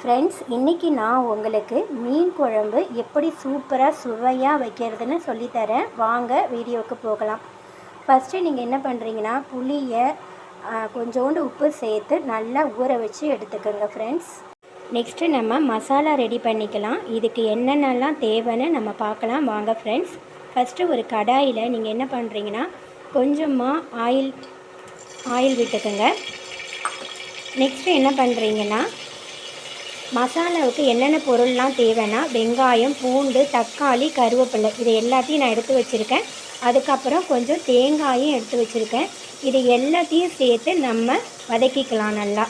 Friends இன்றைக்கி நான் உங்களுக்கு மீன் குழம்பு எப்படி சூப்பராக சுவையாக வைக்கிறதுன்னு சொல்லித்தரேன். வாங்க வீடியோவுக்கு போகலாம். ஃபஸ்ட்டு நீங்கள் என்ன பண்ணுறீங்கன்னா புளியை கொஞ்சோண்டு உப்பு சேர்த்து நல்லா ஊற வச்சு எடுத்துக்கோங்க ஃப்ரெண்ட்ஸ் நெக்ஸ்ட்டு நம்ம மசாலா ரெடி பண்ணிக்கலாம். இதுக்கு என்னென்னலாம் தேவைன்னு நம்ம பார்க்கலாம். வாங்க ஃப்ரெண்ட்ஸ் ஃபஸ்ட்டு ஒரு கடாயில் நீங்கள் என்ன பண்ணுறீங்கன்னா கொஞ்சமாக ஆயில் ஆயில் விட்டுக்கோங்க. நெக்ஸ்ட்டு என்ன பண்ணுறீங்கன்னா மசாலாவுக்கு என்னென்ன பொருள்லாம் தேவைன்னா வெங்காயம் பூண்டு தக்காளி கருவேப்பிலை. இது எல்லாத்தையும் நான் எடுத்து வச்சுருக்கேன். அதுக்கப்புறம் கொஞ்சம் தேங்காயும் எடுத்து வச்சுருக்கேன். இது எல்லாத்தையும் சேர்த்து நம்ம வதக்கிக்கலாம் நல்லா.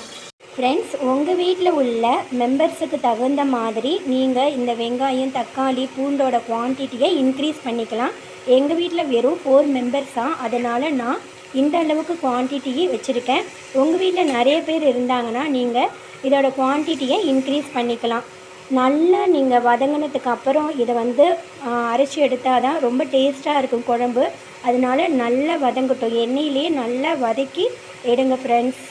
ஃப்ரெண்ட்ஸ் உங்கள் வீட்டில் உள்ள மெம்பர்ஸுக்கு தகுந்த மாதிரி நீங்கள் இந்த வெங்காயம் தக்காளி பூண்டோட குவான்டிட்டியை இன்க்ரீஸ் பண்ணிக்கலாம். எங்கள் வீட்டில் வெறும் ஃபோர் மெம்பர்ஸ் தான் அதனால் நான் இந்த அளவுக்கு குவான்டிட்டியை வச்சுருக்கேன். உங்கள் வீட்டில் நிறைய பேர் இருந்தாங்கன்னா நீங்கள் இதோட குவான்டிட்டியை இன்க்ரீஸ் பண்ணிக்கலாம். நல்லா நீங்கள் வதங்கினதுக்கு அப்புறம் இதை வந்து அரைச்சி எடுத்தால் தான் ரொம்ப டேஸ்ட்டாக இருக்கும் குழம்பு. அதனால நல்லா வதங்கட்டும். எண்ணெயிலேயே நல்லா வதக்கி எடுங்க ஃப்ரெண்ட்ஸ்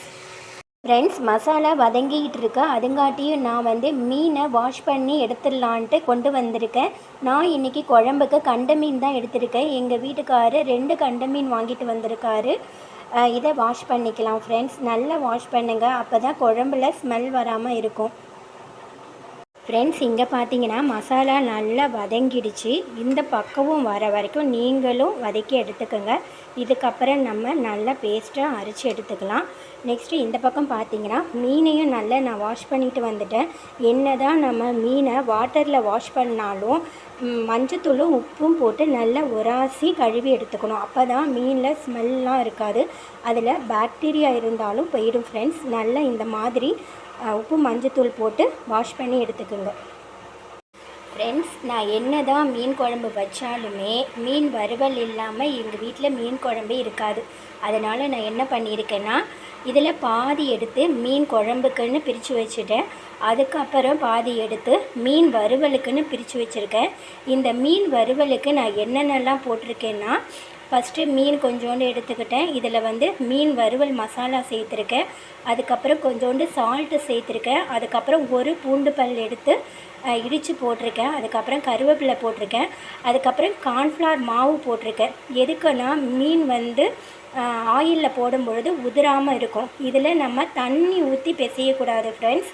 ஃப்ரெண்ட்ஸ் மசாலா வதங்கிக்கிட்டு இருக்கா. அதுங்காட்டியும் நான் வந்து மீனை வாஷ் பண்ணி எடுத்துடலான்ட்டு கொண்டு வந்திருக்கேன். நான் இன்றைக்கி குழம்புக்கு கண்ட மீன் தான் எடுத்திருக்கேன். எங்கள் வீட்டுக்காரரு ரெண்டு கண்ட மீன் வாங்கிட்டு வந்திருக்காரு. இதை வாஷ் பண்ணிக்கலாம் ஃப்ரெண்ட்ஸ் நல்லா வாஷ் பண்ணுங்கள் அப்போ தான் குழம்புல ஸ்மெல் வராமல் இருக்கும். ஃப்ரெண்ட்ஸ் இங்கே பார்த்தீங்கன்னா மசாலா நல்லா வதங்கிடுச்சு. இந்த பக்கமும் வர வரைக்கும் நீங்களும் வதக்கி எடுத்துக்கோங்க. இதுக்கப்புறம் நம்ம நல்லா பேஸ்ட்டாக அரைச்சி எடுத்துக்கலாம். நெக்ஸ்ட்டு இந்த பக்கம் பார்த்தீங்கன்னா மீனையும் நல்லா நான் வாஷ் பண்ணிட்டு வந்துட்டேன். என்ன தான் நம்ம மீனை வாட்டரில் வாஷ் பண்ணாலும் மஞ்சத்தூளும் உப்பும் போட்டு நல்லா உராசி கழுவி எடுத்துக்கணும். அப்போ தான் மீனில் ஸ்மெல்லாம் இருக்காது. அதில் பாக்டீரியா இருந்தாலும் போயிடும் ஃப்ரெண்ட்ஸ் நல்லா இந்த மாதிரி உப்பு மஞ்சத்தூள் போட்டு வாஷ் பண்ணி எடுத்துக்கோங்க. ஃப்ரெண்ட்ஸ் நான் என்ன தான் மீன் குழம்பு வச்சாலுமே மீன் வறுவல் இல்லாமல் எங்கள் வீட்டில் மீன் குழம்பே இருக்காது. அதனால் நான் என்ன பண்ணியிருக்கேன்னா இதில் பாதி எடுத்து மீன் குழம்புக்குன்னு பிரித்து வச்சுட்டேன். அதுக்கப்புறம் பாதி எடுத்து மீன் வறுவலுக்குன்னு பிரித்து வச்சுருக்கேன். இந்த மீன் வறுவலுக்கு நான் என்னென்னலாம் போட்டிருக்கேன்னா ஃபஸ்ட்டு மீன் கொஞ்சோண்டு எடுத்துக்கிட்டேன். இதில் வந்து மீன் வறுவல் மசாலா சேர்த்துருக்கேன். அதுக்கப்புறம் கொஞ்சோண்டு சால்ட்டு சேர்த்துருக்கேன். அதுக்கப்புறம் ஒரு பூண்டு பல் எடுத்து இடித்து போட்டிருக்கேன். அதுக்கப்புறம் கருவேப்பிலை போட்டிருக்கேன். அதுக்கப்புறம் கார்ன்ஃப்ளவர் மாவு போட்டிருக்கேன். எதுக்குன்னா மீன் வந்து ஆயிலில் போடும் பொழுது உதிராமல் இருக்கும். இதில் நம்ம தண்ணி ஊற்றி பிசையக்கூடாது ஃப்ரெண்ட்ஸ்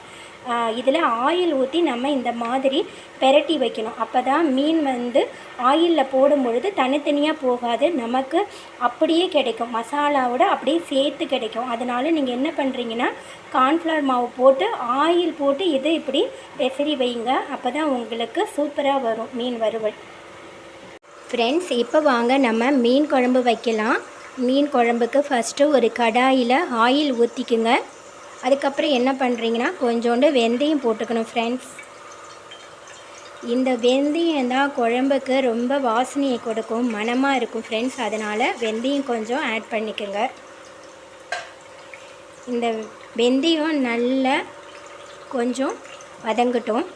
இதில் ஆயில் ஊற்றி நம்ம இந்த மாதிரி பெரட்டி வைக்கணும். அப்போ தான் மீன் வந்து ஆயிலில் போடும் பொழுது தனித்தனியாக போகாது. நமக்கு அப்படியே கிடைக்கும். மசாலாவோட அப்படியே சேர்த்து கிடைக்கும். அதனால் நீங்கள் என்ன பண்ணுறீங்கன்னா கார்ன்ஃப்ளவர் மாவு போட்டு ஆயில் போட்டு இது இப்படி பெசரி வைங்க. அப்போ தான் உங்களுக்கு சூப்பராக வரும் மீன் வறுவல். ஃப்ரெண்ட்ஸ் இப்போ வாங்க நம்ம மீன் குழம்பு வைக்கலாம். மீன் குழம்புக்கு ஃபஸ்ட்டு ஒரு கடாயில் ஆயில் ஊற்றிக்குங்க அதுக்கப்புறம் என்ன பண்ணுறீங்கன்னா கொஞ்சோண்டு வெந்தயம் போட்டுக்கணும் ஃப்ரெண்ட்ஸ் இந்த வெந்தயம் தான் குழம்புக்கு ரொம்ப வாசனையை கொடுக்கும் மணமாக இருக்கும் ஃப்ரெண்ட்ஸ் அதனால் வெந்தயம் கொஞ்சம் ஆட் பண்ணிக்கோங்க. இந்த வெந்தயம் நல்லா கொஞ்சம் வதங்கட்டும்.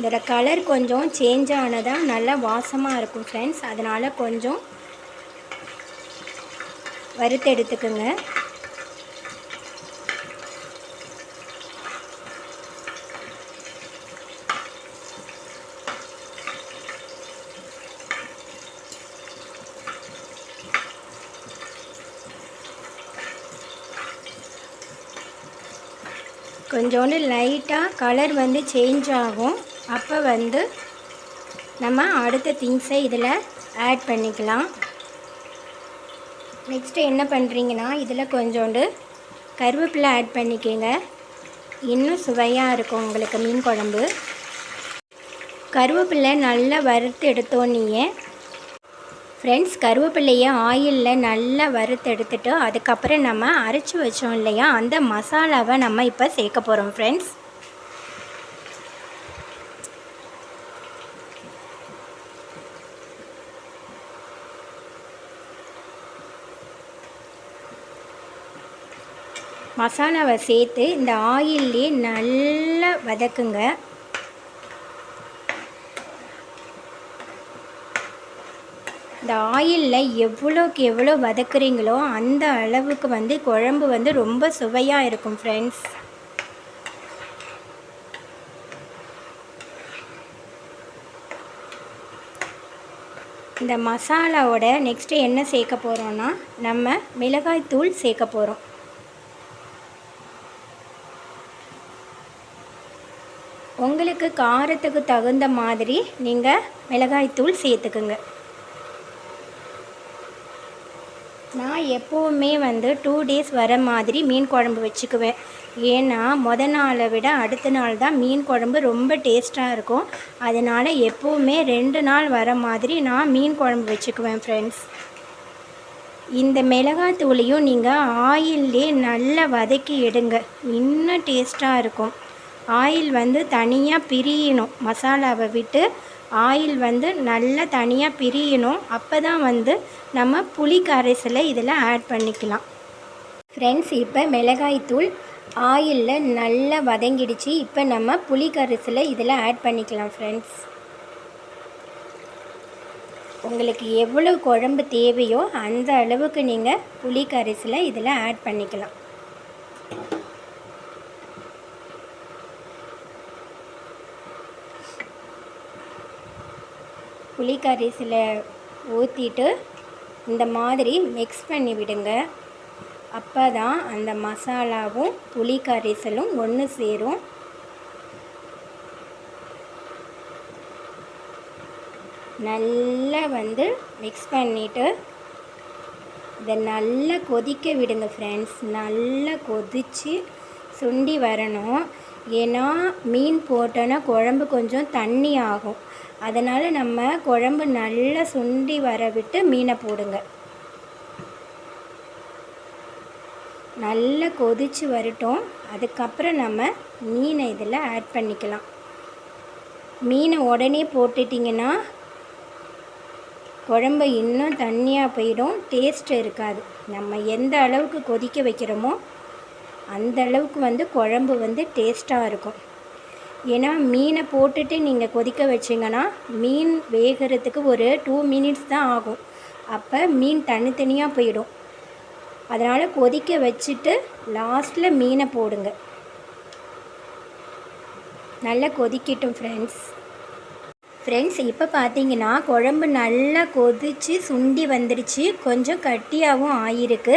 இதோட கலர் கொஞ்சம் சேஞ்ச் ஆனதாக நல்லா வாசமாக இருக்கும் ஃப்ரெண்ட்ஸ் அதனால் கொஞ்சம் வறுத்து எடுத்துக்கோங்க. கொஞ்சோண்டு லைட்டாக கலர் வந்து சேஞ்ச் ஆகும். அப்போ வந்து நம்ம அடுத்த திங்ஸை இதில் ஆட் பண்ணிக்கலாம். நெக்ஸ்ட்டு என்ன பண்ணுறீங்கன்னா இதில் கொஞ்சோண்டு கருவேப்பிலை ஆட் பண்ணிக்கோங்க. இன்னும் சுவையாக இருக்கும் உங்களுக்கு மீன் குழம்பு. கருவேப்பிலை நல்லா வறுத்து எடுத்தோன்னே ஃப்ரெண்ட்ஸ் கருவேப்பிலையை ஆயிலில் நல்லா வறுத்து எடுத்துட்டு அதுக்கப்புறம் நம்ம அரைச்சி வச்சோம் இல்லையா அந்த மசாலாவை நம்ம இப்போ சேர்க்க போகிறோம் ஃப்ரெண்ட்ஸ் மசாலாவை சேர்த்து இந்த ஆயிலே நல்லா வதக்குங்க. இந்த இந்த ஆயிலில் எவ்வளோக்கு எவ்வளோ வதக்குறீங்களோ அந்த அளவுக்கு வந்து குழம்பு வந்து ரொம்ப சுவையாக இருக்கும் ஃப்ரெண்ட்ஸ் இந்த மசாலாவோட நெக்ஸ்ட்டு என்ன சேர்க்க போகிறோன்னா நம்ம மிளகாய் தூள் சேர்க்க போகிறோம் உங்களுக்கு காரத்துக்கு தகுந்த மாதிரி நீங்கள் மிளகாய் தூள் சேர்த்துக்குங்க. நான் எப்போவுமே வந்து டூ டேஸ் வர மாதிரி மீன் குழம்பு வச்சுக்குவேன். ஏன்னா முத நாளை விட அடுத்த நாள் தான் மீன் குழம்பு ரொம்ப டேஸ்ட்டாக இருக்கும். அதனால் எப்போவுமே ரெண்டு நாள் வர மாதிரி நான் மீன் குழம்பு வச்சுக்குவேன் ஃப்ரெண்ட்ஸ் இந்த மிளகாய் தூளையும் நீங்கள் ஆயிலே நல்லா வதக்கி எடுங்க. இன்னும் டேஸ்ட்டாக இருக்கும். ஆயில் வந்து தனியாக பிரியணும். மசாலாவை விட்டு ஆயில் வந்து நல்லா தனியாக பிரியணும். அப்போ தான் வந்து நம்ம புளி கரைசலை இதில் ஆட் பண்ணிக்கலாம். ஃப்ரெண்ட்ஸ் இப்போ மிளகாய்த்தூள் ஆயிலில் நல்லா வதங்கிடுச்சு. இப்போ நம்ம புளி கரைசலை இதில் ஆட் பண்ணிக்கலாம் ஃப்ரெண்ட்ஸ் உங்களுக்கு எவ்வளோ குழம்பு தேவையோ அந்த அளவுக்கு நீங்கள் புளி கரைசலை இதில் ஆட் பண்ணிக்கலாம். புளி கரைசலை ஊற்றிட்டு இந்த மாதிரி மிக்ஸ் பண்ணி விடுங்க. அப்போ தான் அந்த மசாலாவும் புளி கரைசலும் ஒன்று சேரும். நல்லா வந்து மிக்ஸ் பண்ணிவிட்டு இதை நல்லா கொதிக்க விடுங்க ஃப்ரெண்ட்ஸ் நல்லா கொதித்து சுண்டி வரணும். ஏன்னா மீன் போட்டோன்னா குழம்பு கொஞ்சம் தண்ணி ஆகும் அதனால் நம்ம குழம்பு நல்லா சுண்டி வர விட்டு மீனை போடுங்க. நல்லா கொதித்து வரட்டும். அதுக்கப்புறம் நம்ம மீனை இதில் ஆட் பண்ணிக்கலாம். மீனை உடனே போட்டுட்டிங்கன்னா குழம்பு இன்னும் தண்ணியாக போயிடும். டேஸ்ட் இருக்காது. நம்ம எந்த அளவுக்கு கொதிக்க வைக்கிறோமோ அந்த அளவுக்கு வந்து குழம்பு வந்து டேஸ்ட்டாக இருக்கும். ஏன்னா மீனை போட்டுட்டு நீங்கள் கொதிக்க வச்சிங்கன்னா மீன் வேகிறதுக்கு ஒரு டூ மினிட்ஸ் தான் ஆகும். அப்போ மீன் தனித்தனியாக போயிடும். அதனால் கொதிக்க வச்சுட்டு லாஸ்ட்டில் மீனை போடுங்க. நல்லா கொதிக்கட்டும் ஃப்ரெண்ட்ஸ் ஃப்ரெண்ட்ஸ் இப்போ பார்த்தீங்கன்னா குழம்பு நல்லா கொதித்து சுண்டி வந்துடுச்சு கொஞ்சம் கட்டியாகவும் ஆயிருக்கு.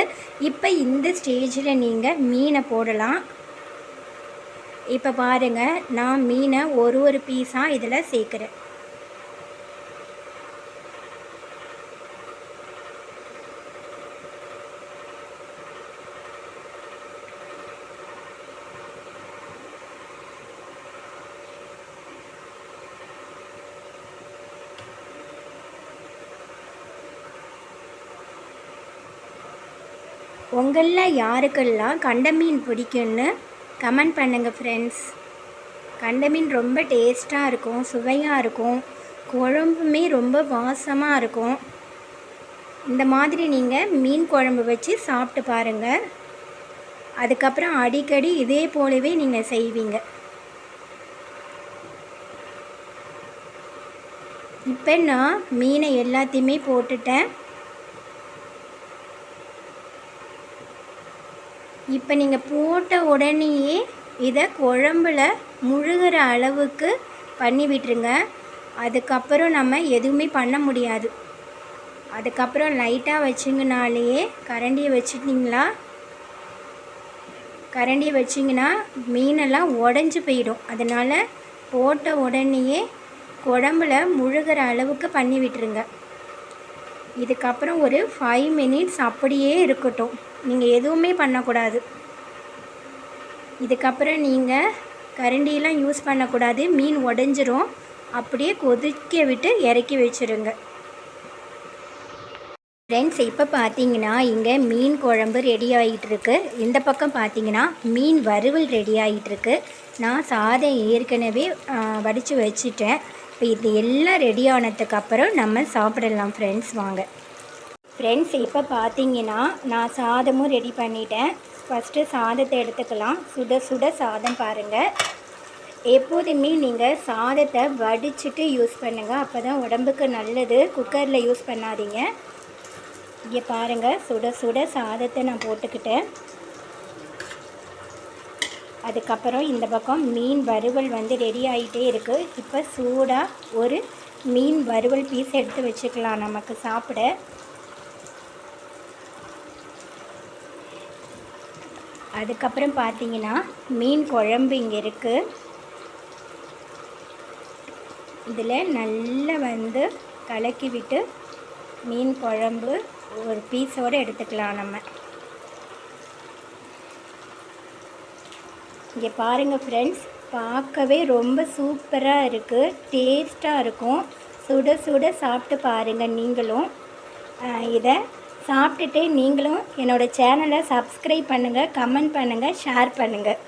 இப்போ இந்த ஸ்டேஜில் நீங்கள் மீனை போடலாம். இப்போ பாருங்கள் நான் மீனை ஒரு ஒரு பீஸாக இதில் சேர்க்குறேன். உங்களில் யாருக்கெல்லாம் கண்ட மீன் பிடிக்கும்னு கமெண்ட் பண்ணுங்கள் ஃப்ரெண்ட்ஸ் கண்ட மீன் ரொம்ப டேஸ்ட்டாக இருக்கும் சுவையாக இருக்கும் குழம்புமே ரொம்ப வாசமாக இருக்கும். இந்த மாதிரி நீங்கள் மீன் குழம்பு வச்சு சாப்பிட்டு பாருங்கள் அதுக்கப்புறம் அடிக்கடி இதே போலவே நீங்கள் செய்வீங்க. இப்போ நான் மீனை எல்லாத்தையுமே போட்டுட்டேன். இப்போ நீங்கள் போட்ட உடனேயே இதை குழம்புல முழுகிற அளவுக்கு பண்ணி விட்டுருங்க. அதுக்கப்புறம் நம்ம எதுவுமே பண்ண முடியாது. அதுக்கப்புறம் லைட்டாக வச்சிங்கனாலேயே கரண்டியை வச்சுட்டிங்களா? கரண்டியை வச்சிங்கன்னா மீனெல்லாம் உடஞ்சி போயிடும். அதனால் போட்ட உடனேயே குழம்புல முழுகிற அளவுக்கு பண்ணி விட்டுருங்க. இதுக்கப்புறம் ஒரு ஃபைவ் மினிட்ஸ் அப்படியே இருக்கட்டும். நீங்கள் எதுவுமே பண்ணக்கூடாது. இதுக்கப்புறம் நீங்கள் கரண்டிலாம் யூஸ் பண்ணக்கூடாது. மீன் உடஞ்சிரும். அப்படியே கொதிக்க விட்டு இறக்கி வச்சுருங்க. ஃப்ரெண்ட்ஸ் இப்போ பார்த்தீங்கன்னா இங்கே மீன் குழம்பு ரெடி ஆகிட்டுருக்கு இந்த பக்கம் பார்த்தீங்கன்னா மீன் வறுவல் ரெடி ஆகிட்டுருக்கு நான் சாதம் ஏற்கனவே வடித்து வச்சுட்டேன். இப்போ இது எல்லாம் ரெடி ஆனதுக்கப்புறம் நம்ம சாப்பிடலாம் ஃப்ரெண்ட்ஸ் வாங்க. ஃப்ரெண்ட்ஸ் இப்போ பார்த்தீங்கன்னா நான் சாதமும் ரெடி பண்ணிட்டேன். ஃபஸ்ட்டு சாதத்தை எடுத்துக்கலாம். சுட சுட சாதம் பாருங்கள் எப்போதுமே நீங்கள் சாதத்தை வடிச்சிட்டு யூஸ் பண்ணுங்கள் அப்போ தான் உடம்புக்கு நல்லது. குக்கரில் யூஸ் பண்ணாதீங்க. இங்கே பாருங்கள் சுட சுட சாதத்தை நான் போட்டுக்கிட்டேன். அதுக்கப்புறம் இந்த பக்கம் மீன் வறுவல் வந்து ரெடி ஆகிட்டே இருக்குது இப்போ சூடாக ஒரு மீன் வறுவல் பீஸ் எடுத்து வச்சுக்கலாம் நமக்கு சாப்பிட. அதுக்கப்புறம் பார்த்தீங்கன்னா மீன் குழம்பு இங்கே இருக்குது இதில் நல்லா வந்து கலக்கி விட்டு மீன் குழம்பு ஒரு பீஸோடு எடுத்துக்கலாம் நம்ம. இங்கே பாருங்கள் ஃப்ரெண்ட்ஸ் பார்க்கவே ரொம்ப சூப்பராக இருக்குது டேஸ்ட்டாக இருக்கும். சுட சுட சாப்பிட்டு பாருங்கள் நீங்களும். இதை சாப்பிட்டுட்டு நீங்களும் என்னோடய சேனலை சப்ஸ்கிரைப் பண்ணுங்கள் கமெண்ட் பண்ணுங்கள் ஷேர் பண்ணுங்கள்